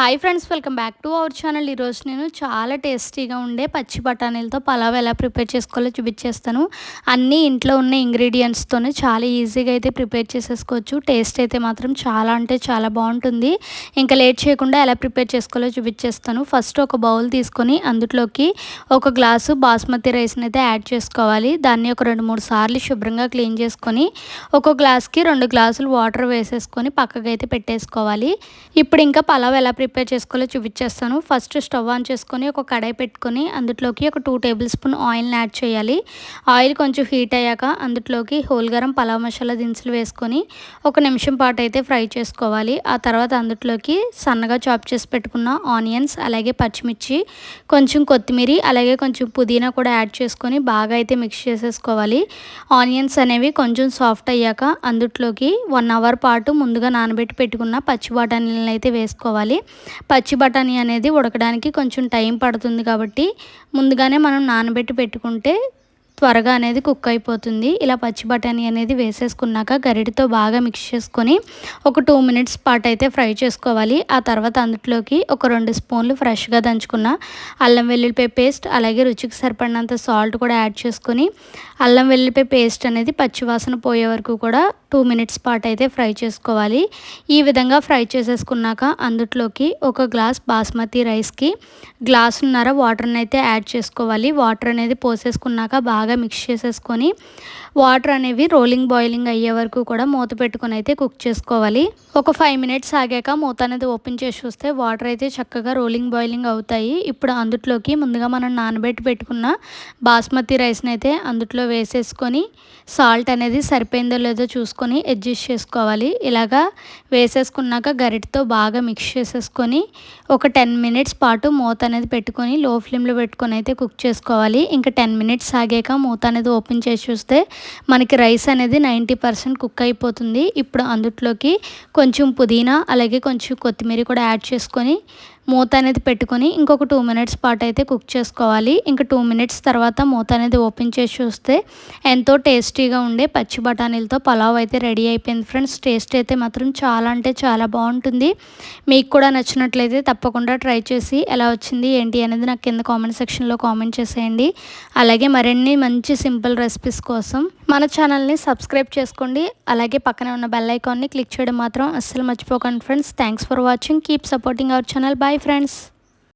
Hi friends welcome back to our channel ఈరోజు నేను చాలా టేస్టీగా ఉండే పచ్చి బఠానీలతో పలావ్ ఎలా ప్రిపేర్ చేసుకోవాలో చూపించేస్తాను. అన్నీ ఇంట్లో ఉన్న ఇంగ్రీడియంట్స్తోనే చాలా ఈజీగా అయితే ప్రిపేర్ చేసేసుకోవచ్చు. టేస్ట్ అయితే మాత్రం చాలా అంటే చాలా బాగుంటుంది. ఇంకా లేట్ చేయకుండా ఎలా ప్రిపేర్ చేసుకోవాలో చూపించేస్తాను. ఫస్ట్ ఒక బౌల్ తీసుకొని అందులోకి ఒక గ్లాసు బాస్మతి రైస్ని అయితే యాడ్ చేసుకోవాలి. దాన్ని ఒక రెండు మూడు సార్లు శుభ్రంగా క్లీన్ చేసుకొని ఒక గ్లాస్కి రెండు గ్లాసులు వాటర్ వేసేసుకొని పక్కకైతే పెట్టేసుకోవాలి. ఇప్పుడు ఇంకా పలావ్ ఎలా ప్రిపేర్ ప్రిపేర్ చేసుకోవాలో చూపించేస్తాను. ఫస్ట్ స్టవ్ ఆన్ చేసుకొని ఒక కడాయి పెట్టుకొని అందులోకి ఒక టూ టేబుల్ స్పూన్ ఆయిల్ని యాడ్ చేయాలి. ఆయిల్ కొంచెం హీట్ అయ్యాక అందులోకి హోల్ గరం పలావ్ మసాలా దినుసులు వేసుకొని ఒక నిమిషం పాటు అయితే ఫ్రై చేసుకోవాలి. ఆ తర్వాత అందులోకి సన్నగా చాప్ చేసి పెట్టుకున్న ఆనియన్స్ అలాగే పచ్చిమిర్చి కొంచెం కొత్తిమీర అలాగే కొంచెం పుదీనా కూడా యాడ్ చేసుకొని బాగా అయితే మిక్స్ చేసేసుకోవాలి. ఆనియన్స్ అనేవి కొంచెం సాఫ్ట్ అయ్యాక అందులోకి వన్ అవర్ పాటు ముందుగా నానబెట్టి పెట్టుకున్న పచ్చి బఠానీలను అయితే వేసుకోవాలి. పచ్చి బఠానీ అనేది ఉడకడానికి కొంచెం టైం పడుతుంది కాబట్టి ముందుగానే మనం నానబెట్టి పెట్టుకుంటే త్వరగా అనేది కుక్ అయిపోతుంది. ఇలా పచ్చి బఠానీ అనేది వేసేసుకున్నాక గరిటితో బాగా మిక్స్ చేసుకొని ఒక టూ మినిట్స్ పాటు అయితే ఫ్రై చేసుకోవాలి. ఆ తర్వాత అందులోకి ఒక రెండు స్పూన్లు ఫ్రెష్గా దంచుకున్న అల్లం వెల్లుల్లిపాయ పేస్ట్ అలాగే రుచికి సరిపడినంత సాల్ట్ కూడా యాడ్ చేసుకొని అల్లం వెల్లుల్లిపాయ పేస్ట్ అనేది పచ్చివాసన పోయే వరకు కూడా టూ మినిట్స్ పాటు అయితే ఫ్రై చేసుకోవాలి. ఈ విధంగా ఫ్రై చేసేసుకున్నాక అందులోకి ఒక గ్లాస్ బాస్మతి రైస్కి గ్లాసున్నర వాటర్ని అయితే యాడ్ చేసుకోవాలి. వాటర్ అనేది పోసేసుకున్నాక బాగా బాగా మిక్స్ చేసేసుకొని వాటర్ అనేవి రోలింగ్ బాయిలింగ్ అయ్యే వరకు కూడా మూత పెట్టుకొని అయితే కుక్ చేసుకోవాలి. ఒక ఫైవ్ మినిట్స్ ఆగాక మూత అనేది ఓపెన్ చేసి చూస్తే వాటర్ అయితే చక్కగా రోలింగ్ బాయిలింగ్ అవుతాయి. ఇప్పుడు అందుట్లోకి ముందుగా మనం నానబెట్టి పెట్టుకున్న బాస్మతి రైస్ని అయితే అందులో వేసేసుకొని సాల్ట్ అనేది సరిపోయిందో లేదో చూసుకొని అడ్జస్ట్ చేసుకోవాలి. ఇలాగా వేసేసుకున్నాక గరిటతో బాగా మిక్స్ చేసేసుకొని ఒక టెన్ మినిట్స్ పాటు మూత అనేది పెట్టుకొని లో ఫ్లేమ్లో పెట్టుకొని అయితే కుక్ చేసుకోవాలి. ఇంకా టెన్ మినిట్స్ ఆగాక మూత అనేది ఓపెన్ చేసి చూస్తే మనకి రైస్ అనేది నైంటీ పర్సెంట్ కుక్ అయిపోతుంది. ఇప్పుడు అందుట్లోకి కొంచెం పుదీనా అలాగే కొంచెం కొత్తిమీర కూడా యాడ్ చేసుకొని మూత అనేది పెట్టుకొని ఇంకొక టూ మినిట్స్ పాటు అయితే కుక్ చేసుకోవాలి. ఇంకా టూ మినిట్స్ తర్వాత మూత అనేది ఓపెన్ చేసి చూస్తే ఎంతో టేస్టీగా ఉండే పచ్చి బఠానీలతో పలావ్ అయితే రెడీ అయిపోయింది ఫ్రెండ్స్. టేస్ట్ అయితే మాత్రం చాలా అంటే చాలా బాగుంటుంది. మీకు కూడా నచ్చినట్లయితే తప్పకుండా ట్రై చేసి ఎలా వచ్చింది ఏంటి అనేది నాకు కింద కామెంట్ సెక్షన్లో కామెంట్ చేసేయండి. అలాగే మరిన్ని మంచి సింపుల్ రెసిపీస్ కోసం మన ఛానల్ని సబ్స్క్రైబ్ చేసుకోండి. అలాగే పక్కనే ఉన్న బెల్ ఐకాన్ని క్లిక్ చేయడం మాత్రం అస్సలు మర్చిపోకండి friends thanks for watching keep supporting our channel bye friends